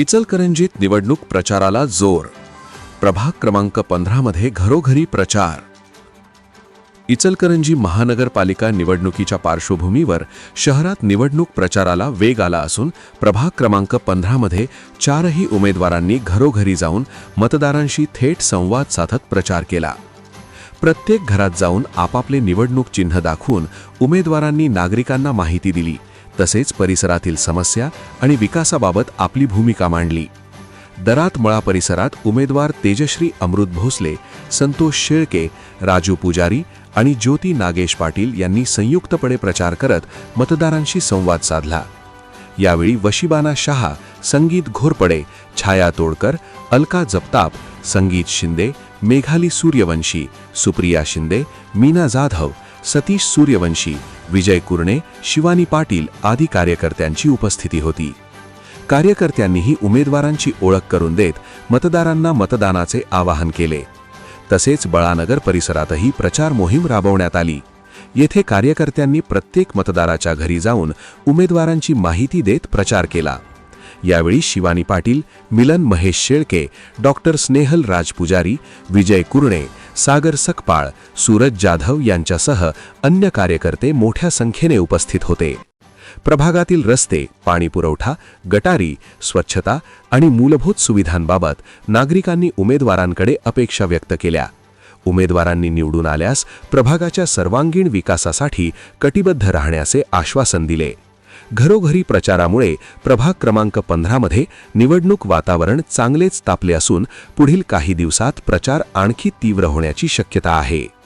इचलकरंजीत निवडणूक प्रचाराला जोर. प्रभाग क्रमांक पंधरामध्ये घरोघरी प्रचार. इचलकरंजी महानगरपालिका निवडणुकीच्या पार्श्वभूमीवर शहरात निवडणूक प्रचाराला वेग आला असून प्रभाग क्रमांक पंधरामध्ये चारही उमेदवारांनी घरोघरी जाऊन मतदारांशी थेट संवाद साधत प्रचार केला. प्रत्येक घरात जाऊन आपापले निवडणूक चिन्ह दाखवून उमेदवारांनी नागरिकांना माहिती दिली. तसेच परिसरातील समस्या आणि विकासाबाबत आपली भूमिका मांडली. दरात मळा परिसरात उमेदवार तेजश्री अमृत भोसले संतोष शेळके राजू पुजारी आणि ज्योती नागेश पाटील यांनी संयुक्तपणे प्रचार करत मतदारांशी संवाद साधला. यावेळी वशिबाना शहा संगीत घोरपडे छाया तोडकर अलका जगताप संगीत शिंदे मेघाली सूर्यवंशी सुप्रिया शिंदे मीना जाधव सतीश सूर्यवंशी विजय कुरणे शिवानी पाटील आदी कार्यकर्त्यांची उपस्थिती होती. कार्यकर्त्यांनीही उमेदवारांची ओळख करून देत मतदारांना मतदानाचे आवाहन केले. तसेच बळानगर परिसरातही प्रचार मोहीम राबवण्यात आली. येथे कार्यकर्त्यांनी प्रत्येक मतदाराच्या घरी जाऊन उमेदवारांची माहिती देत प्रचार केला. यावेळी शिवानी पाटील मिलन महेश शेळके डॉक्टर स्नेहल राजपुजारी विजय कुरणे सागर सकपाळ सूरज जाधव यांच्यासह अन्य कार्यकर्ते मोठ्या संख्येने उपस्थित होते. प्रभागातील रस्ते पाणीपुरवठा गटारी स्वच्छता आणि मूलभूत सुविधांबाबत नागरिकांनी उमेदवारांकडे अपेक्षा व्यक्त केल्या. उमेदवारांनी निवडून आल्यास प्रभागाच्या सर्वांगीण विकासासाठी कटिबद्ध राहण्याचे आश्वासन दिले. घरोघरी प्रचारामुळे प्रभाग क्रमांक पंधरामध्ये निवडणूक वातावरण चांगलेच तापले असून पुढील काही दिवसात प्रचार आणखी तीव्र होण्याची शक्यता आहे.